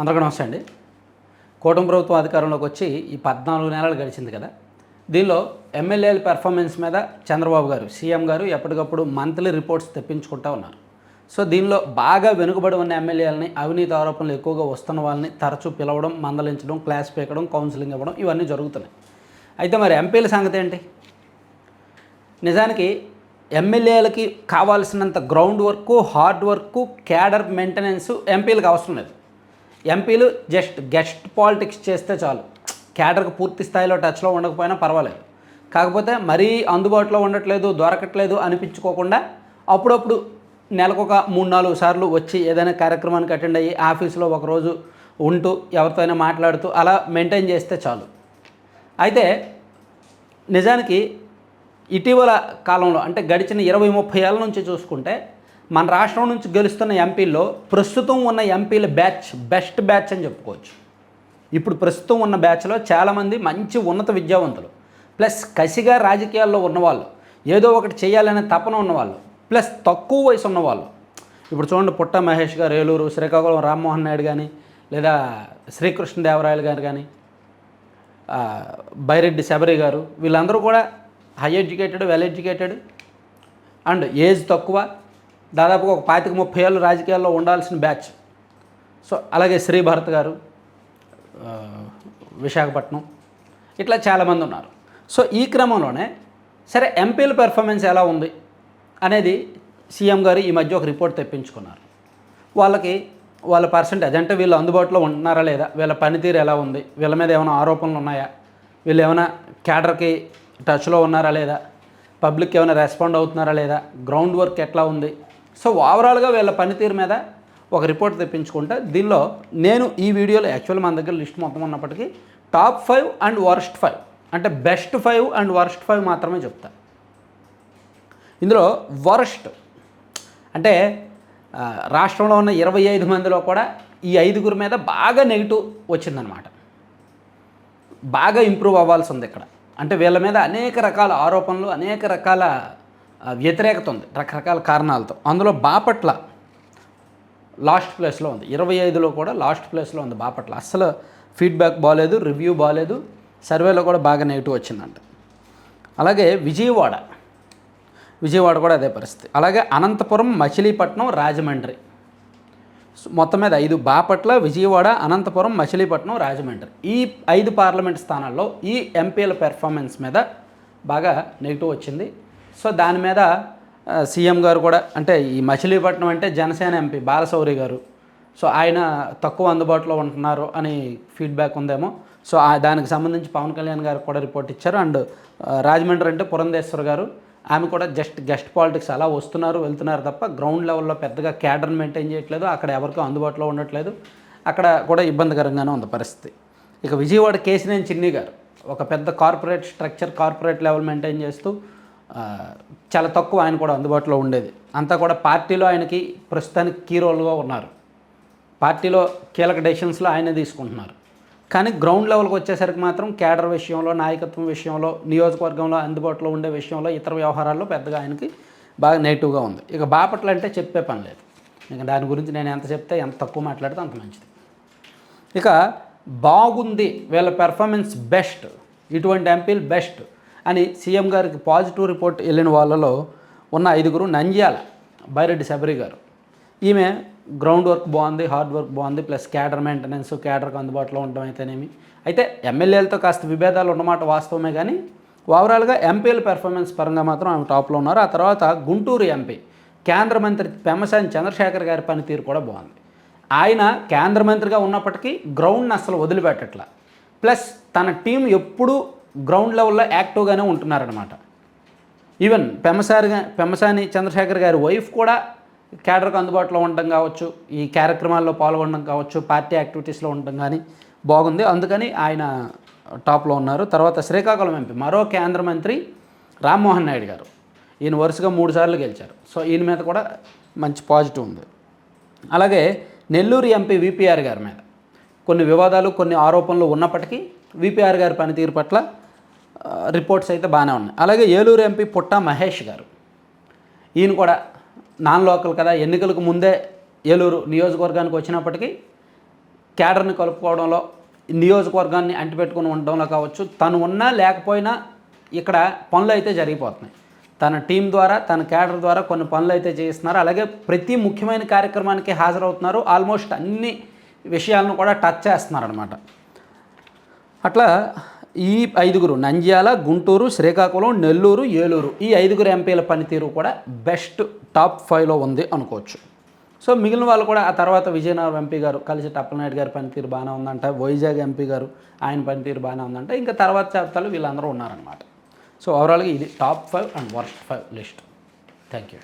అందరికీ నమస్తే అండి. కూటమి ప్రభుత్వం అధికారంలోకి వచ్చి ఈ పద్నాలుగు నెలలు గడిచింది కదా. దీనిలో ఎమ్మెల్యేల పెర్ఫార్మెన్స్ మీద చంద్రబాబు గారు సీఎం గారు ఎప్పటికప్పుడు మంత్లీ రిపోర్ట్స్ తెప్పించుకుంటూ ఉన్నారు. సో దీనిలో బాగా వెనుకబడి ఉన్న ఎమ్మెల్యేలని అవినీతి ఆరోపణలు ఎక్కువగా వస్తున్న వాళ్ళని తరచూ పిలవడం మందలించడం క్లాస్ పీకడం కౌన్సిలింగ్ ఇవ్వడం ఇవన్నీ జరుగుతున్నాయి. అయితే మరి ఎంపీల సంగతి ఏంటి? నిజానికి ఎమ్మెల్యేలకి కావాల్సినంత ground work hard work cadre maintenance ఎంపీలకు అవసరం లేదు. ఎంపీలు జస్ట్ గెస్ట్ పాలిటిక్స్ చేస్తే చాలు. క్యాడర్కి పూర్తి స్థాయిలో టచ్లో ఉండకపోయినా పర్వాలేదు. కాకపోతే మరీ అందుబాటులో ఉండట్లేదు దొరకట్లేదు అనిపించుకోకుండా అప్పుడప్పుడు నెలకొక మూడు నాలుగు సార్లు వచ్చి ఏదైనా కార్యక్రమానికి అటెండ్ అయ్యి ఆఫీస్లో ఒకరోజు ఉంటూ ఎవరితో అయినా మాట్లాడుతూ అలా మెయింటైన్ చేస్తే చాలు. అయితే నిజానికి ఇటీవల కాలంలో అంటే గడిచిన ఇరవై ముప్పై ఏళ్ళ నుంచి చూసుకుంటే మన రాష్ట్రం నుంచి గెలుస్తున్న ఎంపీల్లో ప్రస్తుతం ఉన్న ఎంపీల బ్యాచ్ బెస్ట్ బ్యాచ్ అని చెప్పుకోవచ్చు. ఇప్పుడు ప్రస్తుతం ఉన్న బ్యాచ్లో చాలామంది మంచి ఉన్నత విద్యావంతులు. ప్లస్ కసిగా రాజకీయాల్లో ఉన్నవాళ్ళు. ఏదో ఒకటి చేయాలనే తపన ఉన్నవాళ్ళు. ప్లస్ తక్కువ వయసు ఉన్నవాళ్ళు. ఇప్పుడు చూడండి పుట్ట మహేష్ గారు ఏలూరు శ్రీకాకుళం రామ్మోహన్ నాయుడు కానీ లేదా శ్రీకృష్ణదేవరాయలు గారు కానీ బైరెడ్డి శబరి గారు వీళ్ళందరూ కూడా high educated well educated and age తక్కువ. దాదాపుగా ఒక పాతిక ముప్పై ఏళ్ళు రాజకీయాల్లో ఉండాల్సిన బ్యాచ్. సో అలాగే శ్రీభారత్ గారు విశాఖపట్నం ఇట్లా చాలామంది ఉన్నారు. సో ఈ క్రమంలోనే సరే ఎంపీల పెర్ఫార్మెన్స్ ఎలా ఉంది అనేది సీఎం గారు ఈ మధ్య ఒక రిపోర్ట్ తెప్పించుకున్నారు. వాళ్ళకి వాళ్ళ పర్సంటేజ్ అంటే వీళ్ళు అందుబాటులో ఉంటున్నారా లేదా వీళ్ళ పనితీరు ఎలా ఉంది వీళ్ళ మీద ఏమైనా ఆరోపణలు ఉన్నాయా వీళ్ళు ఏమైనా క్యాడర్కి టచ్లో ఉన్నారా లేదా పబ్లిక్ ఏమైనా రెస్పాండ్ అవుతున్నారా లేదా గ్రౌండ్ వర్క్ ఎట్లా ఉంది సో ఓవరాల్గా వీళ్ళ పనితీరు మీద ఒక రిపోర్ట్ తెప్పించుకుంటే దీనిలో నేను ఈ వీడియోలో యాక్చువల్ మన దగ్గర లిస్ట్ మొత్తం ఉన్నప్పటికీ top five and worst five అంటే best five and worst five మాత్రమే చెప్తా. ఇందులో వరస్ట్ అంటే రాష్ట్రంలో ఉన్న ఇరవై ఐదు మందిలో కూడా ఈ ఐదుగురి మీద బాగా నెగిటివ్ వచ్చిందనమాట బాగా ఇంప్రూవ్ అవ్వాల్సి ఉంది ఇక్కడ. అంటే వీళ్ళ మీద అనేక రకాల ఆరోపణలు అనేక రకాల వ్యతిరేకత ఉంది రకరకాల కారణాలతో. అందులో బాపట్ల లాస్ట్ ప్లేస్లో ఉంది. ఇరవై ఐదులో కూడా లాస్ట్ ప్లేస్లో ఉంది బాపట్ల. అస్సలు ఫీడ్బ్యాక్ బాగాలేదు రివ్యూ బాగాలేదు సర్వేలో కూడా బాగా నెగిటివ్ వచ్చిందంట. అలాగే విజయవాడ విజయవాడ కూడా అదే పరిస్థితి. అలాగే అనంతపురం మచిలీపట్నం రాజమండ్రి. మొత్తం మీద ఐదు బాపట్ల విజయవాడ అనంతపురం మచిలీపట్నం రాజమండ్రి. ఈ ఐదు పార్లమెంట్ స్థానాల్లో ఈ ఎంపీల పెర్ఫార్మెన్స్ మీద బాగా నెగిటివ్ వచ్చింది. సో దాని మీద సీఎం గారు కూడా అంటే ఈ మచిలీపట్నం అంటే జనసేన ఎంపీ బాలశౌరి గారు. సో ఆయన తక్కువ అందుబాటులో ఉంటున్నారు అని ఫీడ్బ్యాక్ ఉందేమో. సో ఆ- దానికి సంబంధించి పవన్ కళ్యాణ్ గారు కూడా రిపోర్ట్ ఇచ్చారు. అండ్ రాజమండ్రి అంటే పురంధేశ్వర్ గారు. ఆమె కూడా జస్ట్ గెస్ట్ పాలిటిక్స్ అలా వస్తున్నారు వెళ్తున్నారు తప్ప గ్రౌండ్ లెవెల్లో పెద్దగా క్యాడర్ని మెయింటైన్ చేయట్లేదు. అక్కడ ఎవరికీ అందుబాటులో ఉండట్లేదు. అక్కడ కూడా ఇబ్బందికరంగానే ఉంది పరిస్థితి. ఇక విజయవాడ కేసినేని చిన్ని గారు ఒక పెద్ద corporate structure corporate level maintain చేస్తూ చాలా తక్కువ ఆయన కూడా అందుబాటులో ఉండేది. అంతా కూడా పార్టీలో ఆయనకి ప్రస్తుతానికి కీ రోల్గా ఉన్నారు. పార్టీలో కీలక డెసిషన్స్లో ఆయనే తీసుకుంటున్నారు. కానీ గ్రౌండ్ లెవెల్కి వచ్చేసరికి మాత్రం కేడర్ విషయంలో నాయకత్వం విషయంలో నియోజకవర్గంలో అందుబాటులో ఉండే విషయంలో ఇతర వ్యవహారాల్లో పెద్దగా ఆయనకి బాగా నెగిటివ్గా ఉంది. ఇక బాపట్ల అంటే చెప్పే పని లేదు. ఇక దాని గురించి నేను ఎంత చెప్తే ఎంత తక్కువ మాట్లాడితే అంత మంచిది. ఇక బాగుంది వీళ్ళ పెర్ఫార్మెన్స్ బెస్ట్ ఇటువంటి ఎంపీలు బెస్ట్ అని సీఎం గారికి పాజిటివ్ రిపోర్ట్ వెళ్ళిన వాళ్ళలో ఉన్న ఐదుగురు నంద్యాల బైరెడ్డి శబరి గారు. ఈమె గ్రౌండ్ వర్క్ బాగుంది హార్డ్ వర్క్ బాగుంది ప్లస్ క్యాడర్ మెయింటెనెన్స్ క్యాడర్కి అందుబాటులో ఉండడం అయితేనేమి. అయితే ఎమ్మెల్యేలతో కాస్త విభేదాలు ఉన్నమాట వాస్తవమే కానీ ఓవరాల్గా ఎంపీల పెర్ఫార్మెన్స్ పరంగా మాత్రం ఆమె టాప్లో ఉన్నారు. ఆ తర్వాత గుంటూరు ఎంపీ కేంద్ర మంత్రి పెమ్మసాని చంద్రశేఖర్ గారి పనితీరు కూడా బాగుంది. ఆయన కేంద్ర మంత్రిగా ఉన్నప్పటికీ గ్రౌండ్ని అసలు వదిలిపెట్టట్ల. ప్లస్ తన టీం ఎప్పుడూ గ్రౌండ్ లెవెల్లో యాక్టివ్గానే ఉంటున్నారనమాట ఈవెన్ పెమసారిగా పెమ్మసాని చంద్రశేఖర్ గారి వైఫ్ కూడా కేడర్కు అందుబాటులో ఉండడం కావచ్చు ఈ కార్యక్రమాల్లో పాల్గొనడం కావచ్చు పార్టీ యాక్టివిటీస్లో ఉండడం కానీ బాగుంది. అందుకని ఆయన టాప్లో ఉన్నారు. తర్వాత శ్రీకాకుళం ఎంపీ మరో కేంద్ర మంత్రి రామ్మోహన్ నాయుడు గారు. ఈయన వరుసగా మూడు సార్లు గెలిచారు. సో ఈయన మీద కూడా మంచి పాజిటివ్ ఉంది. అలాగే నెల్లూరు ఎంపీ విపిఆర్ గారి మీద కొన్ని వివాదాలు కొన్ని ఆరోపణలు ఉన్నప్పటికీ విపిఆర్ గారి పనితీరు పట్ల రిపోర్ట్స్ అయితే బాగానే ఉన్నాయి. అలాగే ఏలూరు ఎంపీ పుట్ట మహేష్ గారు. ఈయన కూడా నాన్ లోకల్ కదా ఎన్నికలకు ముందే ఏలూరు నియోజకవర్గానికి వచ్చినప్పటికీ క్యాడర్ని కలుపుకోవడంలో నియోజకవర్గాన్ని అంటిపెట్టుకుని ఉండడంలో కావచ్చు తను ఉన్నా లేకపోయినా ఇక్కడ పనులు అయితే జరిగిపోతున్నాయి. తన టీం ద్వారా తన క్యాడర్ ద్వారా కొన్ని పనులు అయితే చేస్తున్నారు అలాగే ప్రతి ముఖ్యమైన కార్యక్రమానికి హాజరవుతున్నారు. ఆల్మోస్ట్ అన్ని విషయాలను కూడా టచ్ చేస్తున్నారు అనమాట అట్లా ఈ ఐదుగురు నంద్యాల గుంటూరు శ్రీకాకుళం నెల్లూరు ఏలూరు ఈ ఐదుగురు ఎంపీల పనితీరు కూడా బెస్ట్ టాప్ ఫైవ్లో ఉంది అనుకోవచ్చు. సో మిగిలిన వాళ్ళు కూడా ఆ తర్వాత విజయనగరం ఎంపీ గారు కలిసి టప్పలనాయుడు గారి పనితీరు బాగానే ఉందంట వైజాగ్ ఎంపీ గారు ఆయన పనితీరు బాగానే ఉందంట ఇంకా తర్వాత జాబితాలు వీళ్ళందరూ ఉన్నారనమాట సో ఓవరాల్గా ఇది top five and worst five list. Thank you.